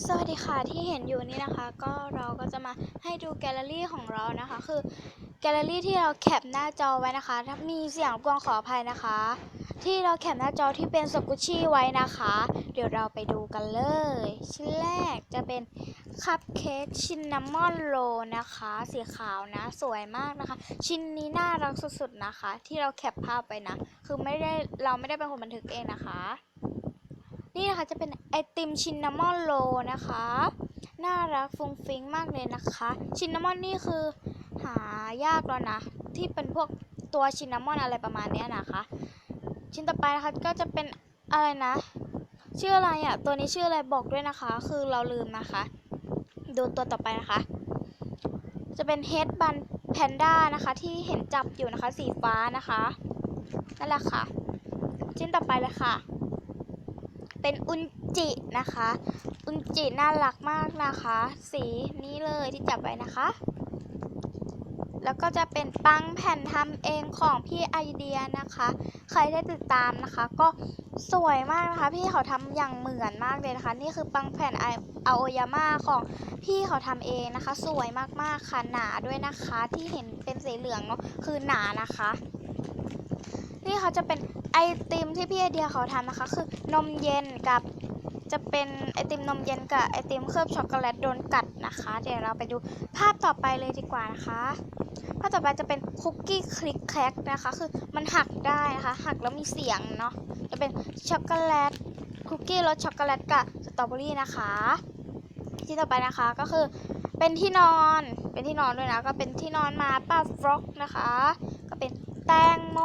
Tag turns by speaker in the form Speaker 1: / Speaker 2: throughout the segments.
Speaker 1: สวัสดีค่ะที่เห็นอยู่นี่นะคะ ก็เราก็จะมาให้ดูแกลเลอรี่ของเรานะคะ คือแกลเลอรี่ที่เราแคปหน้าจอไว้นะคะถ้ามีเสียงรบกวนขออภัยนะคะ ที่เราแคปหน้าจอที่เป็นสกุชชี่ไว้นะคะ เดี๋ยวเราไปดูกันเลย ชิ้นแรกจะเป็นคัพเค้กชินนามอนโรนะคะ สีขาวนะสวยมากนะคะ ชิ้นนี้น่ารักสุดๆนะคะ ที่เราแคปภาพไปนะ คือไม่ได้เราไม่ได้เป็นคนบันทึกเองนะคะ นี่นะคะจะเป็นไอติมชินนามอนโรนะคะ น่ารักฟุ้งฟิ้งมากเลยนะคะ ชินนามอนนี่คือหายากแล้วนะ ที่เป็นพวกตัวชินนามอนอะไรประมาณเนี้ยนะคะ ชิ้นต่อไปนะคะก็จะเป็นอะไรนะ ชื่ออะไรอะ่ะ ตัวนี้ชื่ออะไรบอกด้วยนะคะ คือเราลืมนะคะ ดูตัวต่อไปนะคะ จะเป็นเฮดบันแพนด้านะคะที่เห็นจับอยู่นะคะสีฟ้านะคะ นั่นแหละค่ะ ชิ้นต่อไปเลยค่ะ เป็นอุนจินะคะ อุนจิน่ารักมากนะคะ สีนี้เลยที่จับไว้นะคะ แล้วก็จะเป็นปังแผ่นทำเองของพี่ไอเดียนะคะ ใครได้ติดตามนะคะ ก็สวยมากนะคะ พี่เขาทำอย่างเหมือนมากเลยนะคะ นี่คือปังแผ่นไออาโอยาม่าของพี่เขาทำเองนะคะ สวยมากๆค่ะหนาด้วยนะคะ ที่เห็นเป็นสีเหลืองเนาะคือหนานะคะ นี่เขาจะเป็น ไอติมที่พี่ไอเดียเขาทำนะคะ คือนมเย็นกับจะเป็นไอติมนมเย็นกับไอติมเคลือบช็อกโกแลตโดนกัดนะคะ เดี๋ยวเราไปดูภาพต่อไปเลยดีกว่านะคะภาพต่อไปจะเป็นคุกกี้คลิกแคลกนะคะ คือมันหักได้นะคะหักแล้วมีเสียงเนาะจะเป็นช็อกโกแลตคุกกี้รสช็อกโกแลตกับสตรอเบอรี่นะคะ ที่ต่อไปนะคะก็คือเป็นที่นอนเป็นที่นอนด้วยนะก็เป็นที่นอนมาป้าฟรอกนะคะ ก็เป็นแตงโม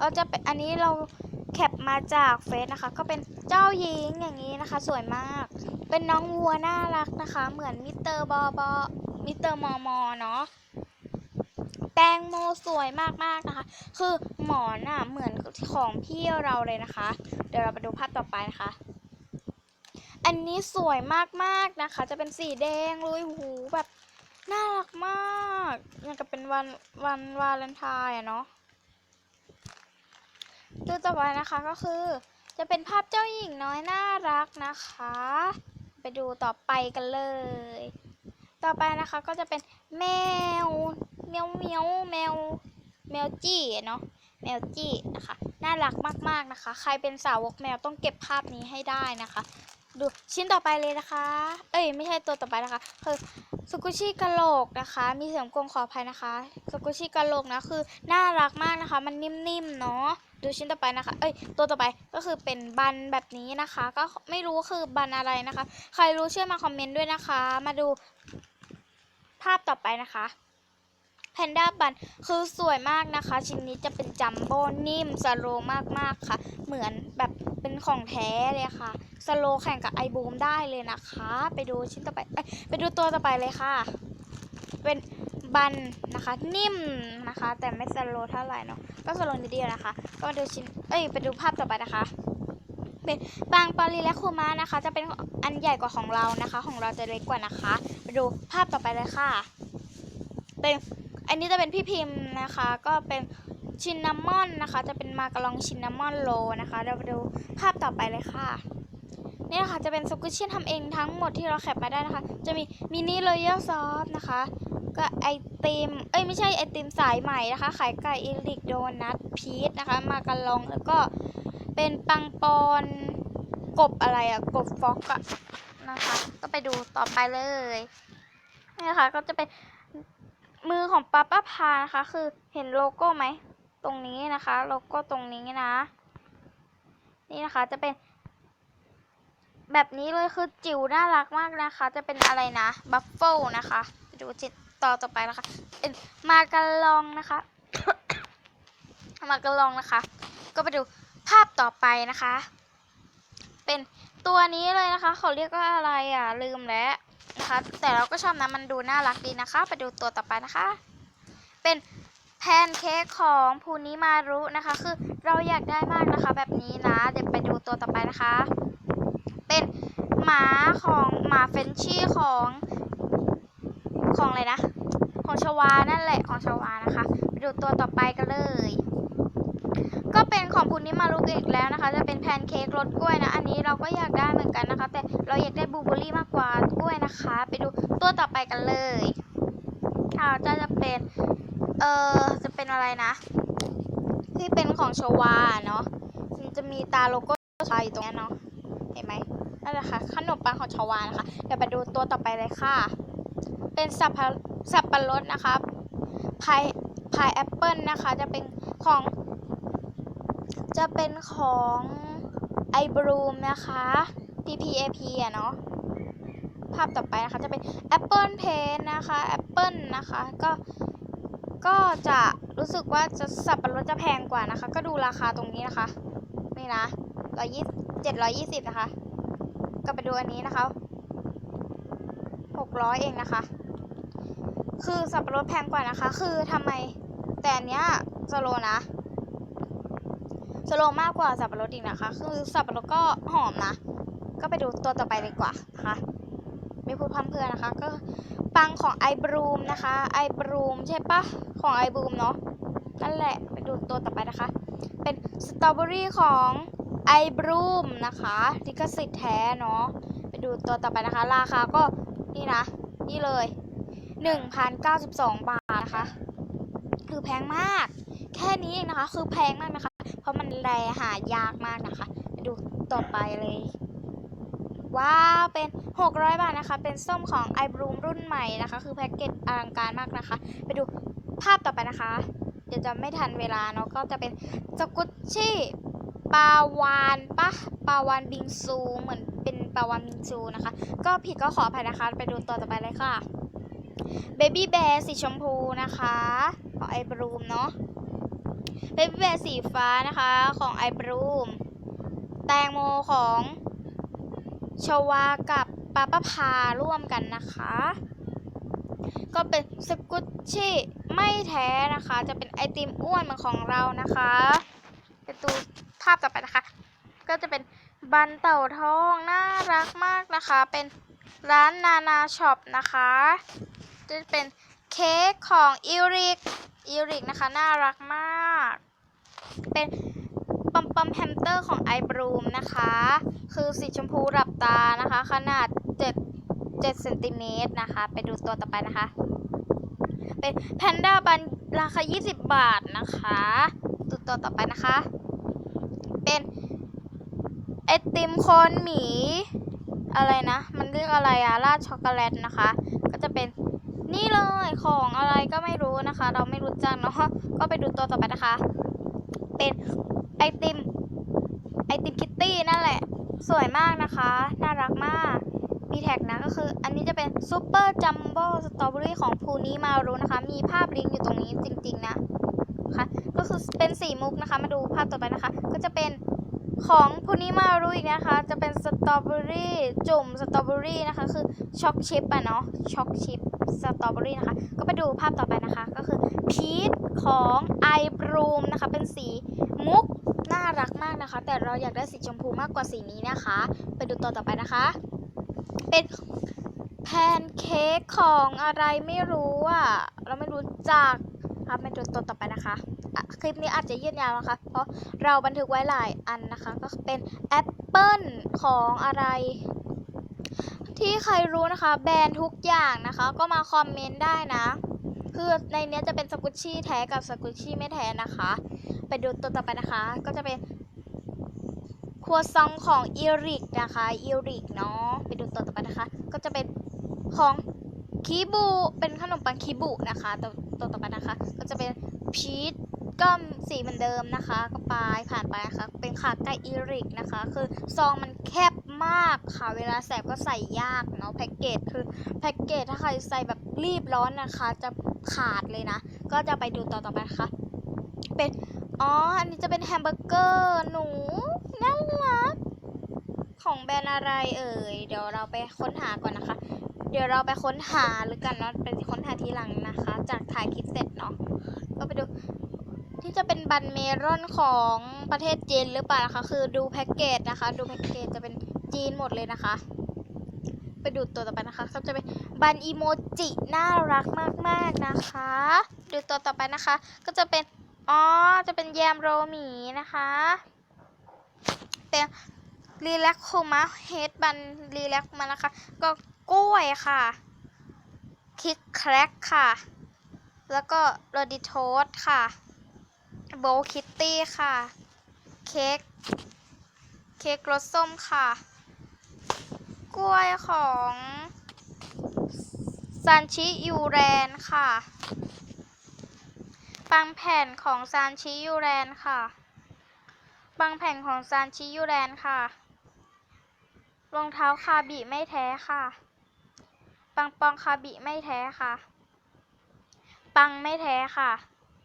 Speaker 1: เราจะเป็นอันนี้เราแคปมาจากเฟซนะคะ ก็เป็นเจ้าหญิงอย่างนี้นะคะ สวยมาก เป็นน้องวัวน่ารักนะคะ เหมือนมิสเตอร์บอบอมิสเตอร์มอมอเนาะแตงโมสวยมากๆนะคะ คือหมอนอะเหมือนของพี่เราเลยนะคะ เดี๋ยวเราไปดูภาพต่อไปนะคะ อันนี้สวยมากๆนะคะ จะเป็นสีแดงเลยหูแบบน่ารักมาก ยังกับเป็นวันวันวาเลนไทน์อะเนาะ ดูต่อไปนะคะก็คือ จะเป็นภาพเจ้าหญิงน้อยน่ารักนะคะ ไปดูต่อไปกันเลย ต่อไปนะคะก็จะเป็นแมวเมียวเมียวแมวแมวจี้เนาะแมวจี้นะคะ น่ารักมากๆนะคะ ใครเป็นสาวกแมวต้องเก็บภาพนี้ให้ได้นะคะ ดูชิ้นต่อไปเลยนะคะ เอ้ยไม่ใช่ตัวต่อไปนะคะ คือสกุชิกะโหลกนะคะ มีเสียงกลมขออภัยนะคะสกุชิกะโหลกนะคือน่ารักมากนะคะ มันนิ่มๆเนาะดูชิ้นต่อไปนะคะ เอ้ย ตัวต่อไปก็คือเป็นบันแบบนี้นะคะ ก็ไม่รู้คือบันอะไรนะคะ ใครรู้ช่วยมาคอมเมนต์ด้วยนะคะ มาดูภาพต่อไปนะคะ นด้าบันคือสวยมากนะคะ ชิ้นนี้จะเป็นจัมโบ้นิ่มสโลว์มากๆค่ะ เหมือนแบบเป็นของแท้เลยค่ะ สโลแข่งกับไอบูมได้เลยนะคะ ไปดูชิ้นต่อไปอไปดูตัวต่อไปเลยค่ะ เป็นบันนะคะ นิ่มนะคะ แต่ไม่สโลเท่าไหร่เนาะก็สโลนิดเดียวนะคะ ก็มาดูชิ้นเอ้ยไปดูภาพต่อไปนะคะเป็นบางปารีและคูมานะคะ จะเป็นอันใหญ่กว่าของเรานะคะ ของเราจะเล็กกว่านะคะ ไปดูภาพต่อไปเลยค่ะ เป็น อันนี้จะเป็นพี่พิมพ์นะคะ ก็เป็นชินนามอนนะคะ จะเป็นมากะลองชินนามอนโลนะคะ เราไปดูภาพต่อไปเลยค่ะนี่นะคะจะเป็นสกุชชี่ทำเองทั้งหมดที่เราแคปมาได้นะคะ จะมีมินิโรยัลซอสนะคะ ก็ไอติม เอ้ยไม่ใช่ไอติมสายใหม่นะคะไข่ไก่อิลิกโดนัทพีชนะคะ มากะลองแล้วก็เป็นปังปอนกบอะไรอะกบฟอกอะนะคะ ก็ไปดูต่อไปเลยนี่นะคะก็จะเป็น มือของป้าป้าพานะคะ คือเห็นโลโก้ไหม ตรงนี้นะคะ โลโก้ตรงนี้นะ นี่นะคะจะเป็น แบบนี้เลยคือจิ๋วน่ารักมากนะคะ จะเป็นอะไรนะบัฟเฟิลนะคะไปดูจิตต่อต่อไปนะคะเป็นมากะลองนะคะ มากะลองนะคะ ก็ไปดูภาพต่อไปนะคะ เป็นตัวนี้เลยนะคะ เขาเรียกว่าอะไรอะ ลืมแล้ว แต่เราก็ชอบนะมันดูน่ารักดีนะคะ ไปดูตัวต่อไปนะคะ เป็นแพนเค้กของภูนิมารุนะคะ คือเราอยากได้มากนะคะ แบบนี้นะ เดี๋ยวไปดูตัวต่อไปนะคะ เป็นหมาของหมาเฟนชี่ของของอะไรนะ ของชวานั่นแหละของชวานะคะ ไปดูตัวต่อไปกันเลย ก็เป็นของพุนนิมารุกอีกแล้วนะคะ จะเป็นแพนเค้กรสกล้วยนะ อันนี้เราก็อยากได้เหมือนกันนะคะ แต่เราอยากได้บลูเบอร์รี่มากกว่ากล้วยนะคะ ไปดูตัวต่อไปกันเลยค่ะจะจะเป็น เออจะเป็นอะไรนะ ที่เป็นของชวาเนาะมันจะมีตาโลโก้ชวาอยู่ตรงนี้เนาะ เห็นไหมนั่นแหละค่ะ ขนมปังของชวานะคะ เดี๋ยวไปดูตัวต่อไปเลยค่ะ เป็นสับปะสับปะรดนะคะพายพายแอปเปิลนะคะ จะเป็นของ จะเป็นของไอบรูมนะคะ PPAP อะเนาะภาพต่อไปนะคะจะเป็น Apple Paint นะคะ Apple นะคะ ก็ก็จะรู้สึกว่าจะสับปะรดจะแพงกว่านะคะ ก็ดูราคาตรงนี้นะคะ นี่นะร้อยยี่เจ็ดร้อยยี่สิบนะคะ ก็ไปดูอันนี้นะคะหกร้อยเองนะคะ คือสับปะรดแพงกว่านะคะ คือทำไมแต่เนี้ยสโลนะ สโลมากกว่าสับปะรดอีกนะคะ คือสับปะรดก็หอมนะ ก็ไปดูตัวต่อไปดีกว่านะคะ ไม่พูดพร่ำเพื่อนะคะ ก็ปังของไอบรูมนะคะไอบรูมใช่ปะของไอบรูมเนาะนั่นแหละไปดูตัวต่อไปนะคะ เป็นสตรอเบอรี่ของไอบรูมนะคะลิขสิทธิ์แท้เนาะไปดูตัวต่อไปนะคะ ราคาก็นี่นะ นี่เลย 1,092 บาทนะคะ คือแพงมาก แค่นี้เองนะคะ คือแพงมากนะคะ เพราะมันแลหายากมากนะคะไปดูต่อไปเลย ว้าว เป็น 600 บาทนะคะ เป็นส้มของ i b l o o m รุ่นใหม่นะคะ คือแพ็กเกจอลังการมากนะคะ ไปดูภาพต่อไปนะคะ เดี๋ยวจะไม่ทันเวลาเนาะ ก็จะเป็นสกุชชี่ปาวานปะปาวานบิงซู เหมือนเป็นปาวานบิงซูนะคะ ก็ผิดก็ขออภัยนะคะ ไปดูตัวต่อไปเลยค่ะเบบี้แบร์สีชมพูนะคะของไอบรูมเนาะ เบบี้แบสีฟ้านะคะของไอบรูม แตงโมของชวากับปาปาพาร่วมกันนะคะ ก็เป็นสกุชชี่ไม่แท้นะคะ จะเป็นไอติมอ้วนเหมือนของเรานะคะไปดูภาพต่อไปนะคะ ก็จะเป็นบันเต่าทองน่ารักมากนะคะ เป็นร้านนานาช็อปนะคะ จะเป็น เค้กของอิริกอิริกนะคะ น่ารักมาก เป็นปอมปอมแฮมสเตอร์ของไอบรูมนะคะ คือสีชมพูหลับตานะคะ ขนาด 7 7เซนติเมตรนะคะ ไปดูตัวต่อไปนะคะ เป็นแพนด้าบันราคา 20 บาทนะคะดูตัวต่อไปนะคะ เป็นไอติมโคนหมี อะไรนะ มันเรียกอะไรอะราดช็อกโกแลตนะคะ ก็จะเป็น นี่เลยของอะไรก็ไม่รู้นะคะ เราไม่รู้จักเนาะก็ไปดูตัวต่อไปนะคะ เป็นไอติมไอติมคิตตี้นั่นแหละ สวยมากนะคะ น่ารักมาก มีแท็กนะก็คือ อันนี้จะเป็นซูเปอร์จัมโบ้สตรอเบอรี่ของภูนี้มารู้นะคะ มีภาพลิงก์อยู่ตรงนี้จริง ๆ นะคะก็คือเป็นสีมุกนะคะ มาดูภาพต่อไปนะคะ ก็จะเป็น ของภูนี้มารู้อีกนะคะ จะเป็นสตรอเบอรี่จุ่มสตรอเบอรี่นะคะ คือช็อกชิปอะเนาะช็อกชิปสตรอเบอรี่นะคะ ก็ไปดูภาพต่อไปนะคะ ก็คือพีชของไอบรูมนะคะ เป็นสีมุกน่ารักมากนะคะ แต่เราอยากได้สีชมพูมากกว่าสีนี้นะคะ ไปดูตัวต่อไปนะคะ เป็นแพนเค้กของอะไรไม่รู้อะเราไม่รู้จัก ครับไปดูตัวต่อไปนะคะะคลิปนี้อาจจะยืดยาวนะคะ เพราะเราบันทึกไว้หลายอันนะคะ ก็เป็นแอปเปิลของอะไร ที่ใครรู้นะคะ แบรนด์ทุกอย่างนะคะ ก็มาคอมเมนต์ได้นะ คือในนี้จะเป็นสกุชชี่แท้กับสกุชชี่ไม่แท้นะคะ ไปดูตัวต่อไปนะคะ ก็จะเป็นครัวซองของอิริกนะคะอิริกเนาะไปดูตัวต่อไปนะคะ ก็จะเป็นของคิบุเป็นขนม คิบุนะคะตัวตัวต่อไปนะคะ ก็จะเป็นพีชก็สีเหมือนเดิมนะคะ ก็ปลายผ่านไปนะคะ เป็นขาไก่อิริกนะคะ คือซองมันแคบมากค่ะ เวลาแสบก็ใส่ยากเนาะแพ็กเกจคือแพ็กเกจถ้าใครใส่แบบรีบร้อนนะคะ จะขาดเลยนะ ก็จะไปดูต่อต่อไปนะคะเป็นอ๋อ อันนี้จะเป็นแฮมเบอร์เกอร์หนูน่ารักของแบรนด์อะไรเอ่ย เดี๋ยวเราไปค้นหาก่อนนะคะ เดี๋ยวเราไปค้นหาหรือกันเนาะไปค้นหาทีหลังนะคะ จากถ่ายคลิปเสร็จเนาะก็ไปดู ที่จะเป็นบันเมรอนของประเทศจีนหรือเปล่านะคะ คือดูแพ็กเกจนะคะ ดูแพ็กเกจจะเป็นจีนหมดเลยนะคะ ไปดูตัวต่อไปนะคะก็จะเป็นบันอีโมจิน่ารักมากๆนะคะ ดูตัวต่อไปนะคะ ก็จะเป็นอ๋อจะเป็นแยมโรหมีนะคะเป็นรีแลกโคมะเฮดบันรีแลกมานะคะ ก็ กล้วยค่ะคิกแครกค่ะ แล้วก็โรดิโทสค่ะโบคิตตี้ค่ะ เค้กเค้กรสส้มค่ะ กล้วยของซันชิยูแรนค่ะบางแผ่นของซานชิยูแรนค่ะบางแผ่นของซานชิยูแรนค่ะ รองเท้าคาบิไม่แท้ค่ะ ปังปองคาบิไม่แท้ค่ะ ปังไม่แท้ค่ะ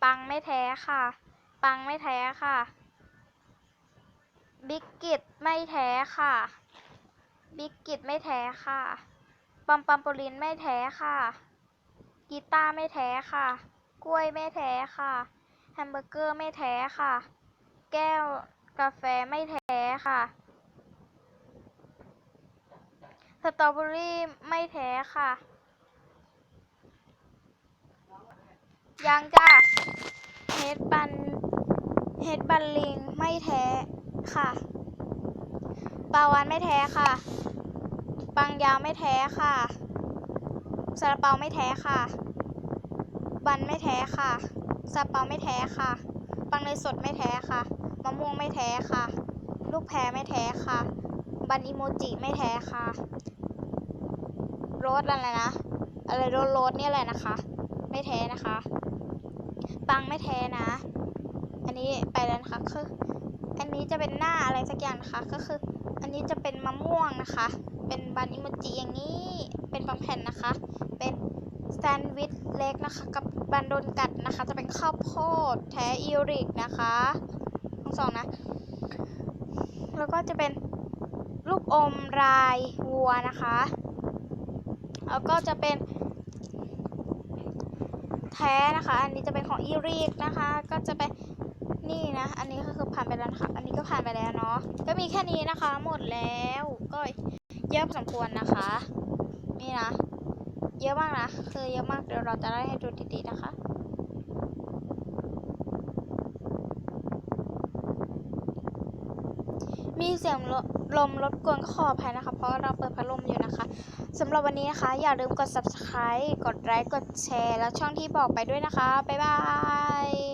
Speaker 1: ปังไม่แท้ค่ะ ปังไม่แท้ค่ะ บิกกิตไม่แท้ค่ะ บิกกิตไม่แท้ค่ะปัมปัมโปลินไม่แท้ค่ะ กีตาร์ไม่แท้ค่ะ กล้วยไม่แท้ค่ะ แฮมเบอร์เกอร์ไม่แท้ค่ะ แก้วกาแฟไม่แท้ค่ะ สตรอเบอรี่ไม่แท้ค่ะ ยังจ้ะเฮดบันเฮดบันลิงไม่แท้ค่ะปลาวานไม่แท้ค่ะ ปังยาวไม่แท้ค่ะซาลาเปาไม่แท้ค่ะ บันไม่แท้ค่ะซาลาเปาไม่แท้ค่ะ ปังเนยสดไม่แท้ค่ะ มะม่วงไม่แท้ค่ะ ลูกแพรไม่แท้ค่ะ บันอิโมจิไม่แท้ค่ะรสอะไรนะ อะไรโรสโรสเนี่ยแหละนะคะ ไม่แท้นะคะ ปังไม่แท้นะ อันนี้ไปแล้วนะคะคือ อันนี้จะเป็นหน้าอะไรสักอย่างนะคะ ก็คือ อันนี้จะเป็นมะม่วงนะคะ เป็นบันอิโมจิอย่างนี้ เป็นบางแผ่นนะคะ เป็นแซนด์วิชเล็กนะคะ กับบันโดนกัดนะคะ จะเป็นข้าวโพดแท้อิริกนะคะ ทั้งสองนะ แล้วก็จะเป็น ลูกอมรายวัวนะคะ แล้วก็จะเป็น แท้นะคะ อันนี้จะเป็นของอีริกนะคะ ก็จะเป็นนี่นะ อันนี้ก็คือผ่านไปแล้วนะคะอันนี้ก็ผ่านไปแล้วเนาะ ก็มีแค่นี้นะคะ หมดแล้ว ก็เยอะพอสมควรนะคะ นี่นะ เยอะมากนะ คือเยอะมาก เดี๋ยวเราจะได้ให้ดูดีๆนะคะมีเสียงล ลมรบกวนก็ขออภัยนะคะ เพราะเราเปิดพัดลมอยู่นะคะสำหรับวันนี้นะคะ อย่าลืมกด subscribe กดไลค์กดแชร์ แล้วช่องที่บอกไปด้วยนะคะ บ๊ายบาย